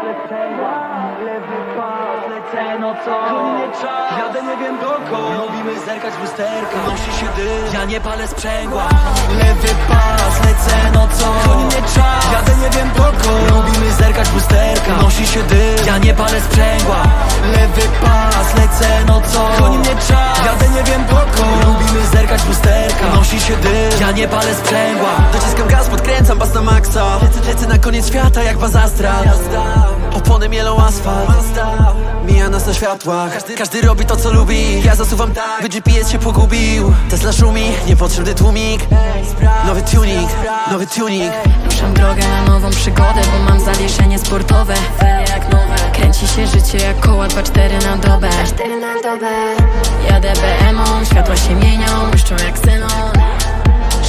sprzęgła Lewy pas, lecę no co Goni mnie czas, jadę nie wiem dokąd Lubimy zerkać w lusterka, nosi się dym Ja nie palę sprzęgła Lewy pas, lecę no co Goni mnie czas, jadę nie wiem dokąd Lubimy zerkać w lusterka, nosi się dym Ja nie palę sprzęgła Lewy pas, lecę no co Goni czas, jadę nie wiem dokąd Lubimy zerkać w lusterka, nosi się dym Ja nie palę sprzęgła Dociskam gaz, podkręcam bas na maksa Lecę, na koniec świata jak bazastra. Opony mielą asfalt. Mija nas na światłach. Każdy, robi to co lubi. Ja zasuwam tak, by GPS się pogubił. Tesla szumi, niepotrzebny tłumik. Nowy tuning, nowy tuning. Ruszam drogę na nową przygodę, bo mam zawieszenie sportowe. Jak nowe. Kręci się życie jak koła 2-4 na dobę. 4 na dobę. Jadę BM-ą, światła się mienią, błyszczą jak xenon.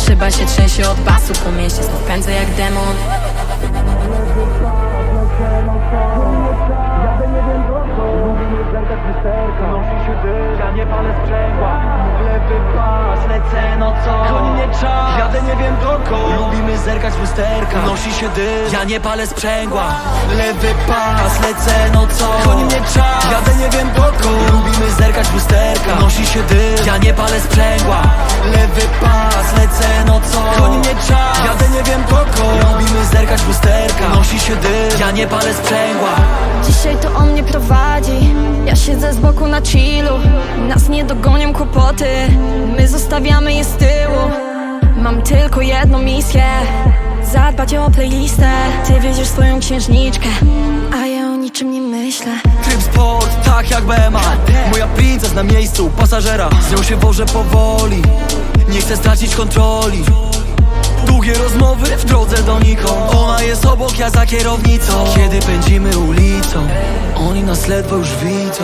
Szyba się trzęsie od basu, po mieście znów pędzę jak demon palę sprzęgła Lewy pas, lecę no co? Goni mnie czas, jadę nie wiem dokąd. Lubimy zerkać w lusterka. Nosi się dym, ja nie palę sprzęgła. Lewy pas, lecę no co? Goni mnie czas, jadę nie wiem dokąd. Lubimy zerkać w lusterka. Nosi się dym, ja nie palę sprzęgła. Lewy pas, lecę no co? Goni mnie czas, jadę nie wiem dokąd. Lubimy zerkać w lusterka. Nosi się dym, ja nie palę sprzęgła. Dzisiaj to on mnie prowadzi z boku na chillu. Nas nie dogonią kłopoty. My zostawiamy je z tyłu. Mam tylko jedną misję. Zadbać o playlistę. Ty wiedziesz swoją księżniczkę A ja o niczym nie myślę. Tryb sport, tak jak BMA Moja princess na miejscu, pasażera. Z nią się wożę powoli. Nie chcę stracić kontroli. Długie rozmowy w drodze donikąd Ona jest obok, ja za kierownicą. Kiedy pędzimy ulicą Oni nas ledwo już widzą